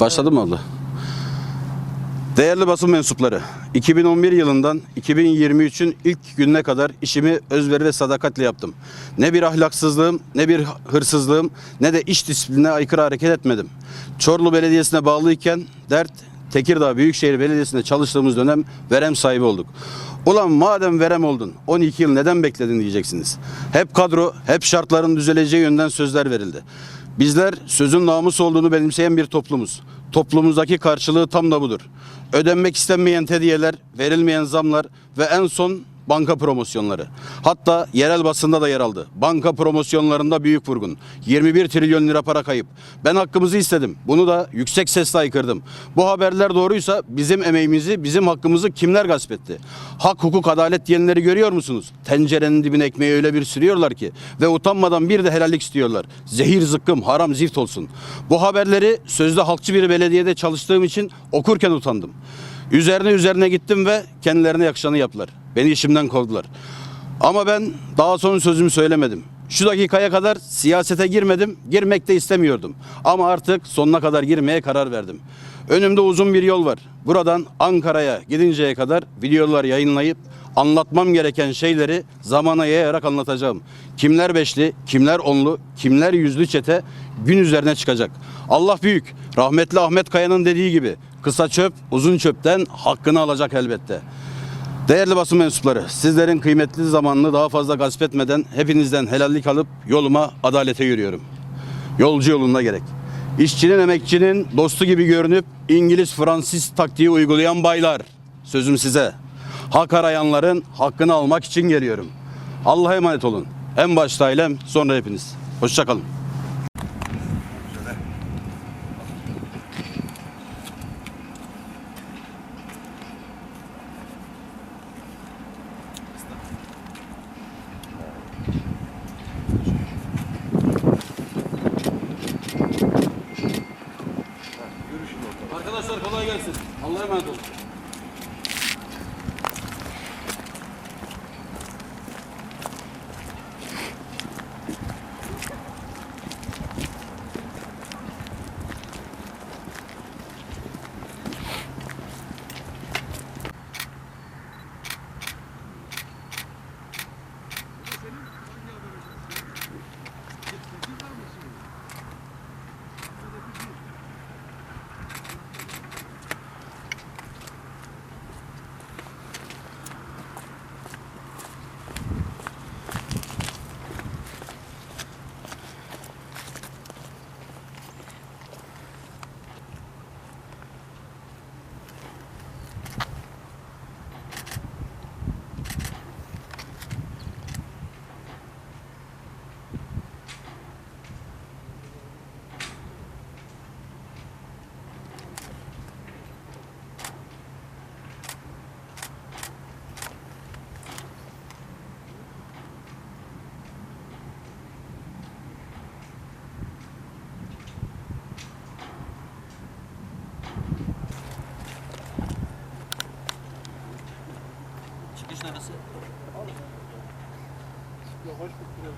Başladı mı abla? Değerli basın mensupları, 2011 yılından 2023'ün ilk gününe kadar işimi özveri ve sadakatle yaptım. Ne bir ahlaksızlığım, ne bir hırsızlığım, ne de iş disiplinine aykırı hareket etmedim. Çorlu Belediyesi'ne bağlıyken dert Tekirdağ Büyükşehir Belediyesi'nde çalıştığımız dönem verem sahibi olduk. Ulan madem verem oldun 12 yıl neden bekledin diyeceksiniz. Hep kadro, hep şartların düzeleceği yönden sözler verildi. Bizler sözün namus olduğunu benimseyen bir toplumuz. Toplumumuzdaki karşılığı tam da budur. Ödenmek istenmeyen hediyeler, verilmeyen zamlar ve en son banka promosyonları. Hatta yerel basında da yer aldı. Banka promosyonlarında büyük vurgun. 21 trilyon lira para kayıp. Ben hakkımızı istedim. Bunu da yüksek sesle aykırdım. Bu haberler doğruysa bizim emeğimizi, bizim hakkımızı kimler gasp etti? Hak, hukuk, adalet diyenleri görüyor musunuz? Tencerenin dibine ekmeği öyle bir sürüyorlar ki ve utanmadan bir de helallik istiyorlar. Zehir zıkkım, haram zift olsun. Bu haberleri sözde halkçı bir belediyede çalıştığım için okurken utandım. Üzerine üzerine gittim ve kendilerine yakışanı yaptılar. Beni işimden kovdular. Ama ben daha son sözümü söylemedim. Şu dakikaya kadar siyasete girmedim, girmek de istemiyordum. Ama artık sonuna kadar girmeye karar verdim. Önümde uzun bir yol var. Buradan Ankara'ya gidinceye kadar videolar yayınlayıp anlatmam gereken şeyleri zamana yayarak anlatacağım. Kimler beşli, kimler onlu, kimler yüzlü çete gün üzerine çıkacak. Allah büyük. Rahmetli Ahmet Kaya'nın dediği gibi kısa çöp uzun çöpten hakkını alacak elbette. Değerli basın mensupları, sizlerin kıymetli zamanını daha fazla gasp etmeden hepinizden helallik alıp yoluma adalete yürüyorum. Yolcu yolunda gerek. İşçinin, emekçinin dostu gibi görünüp İngiliz, Fransız taktiği uygulayan baylar. Sözüm size. Hak arayanların hakkını almak için geliyorum. Allah'a emanet olun. En başta ailem, sonra hepiniz. Hoşçakalın. Arkadaşlar kolay gelsin. Allah'a emanet olun. Çıkış neresi? Yavaş bir biraz.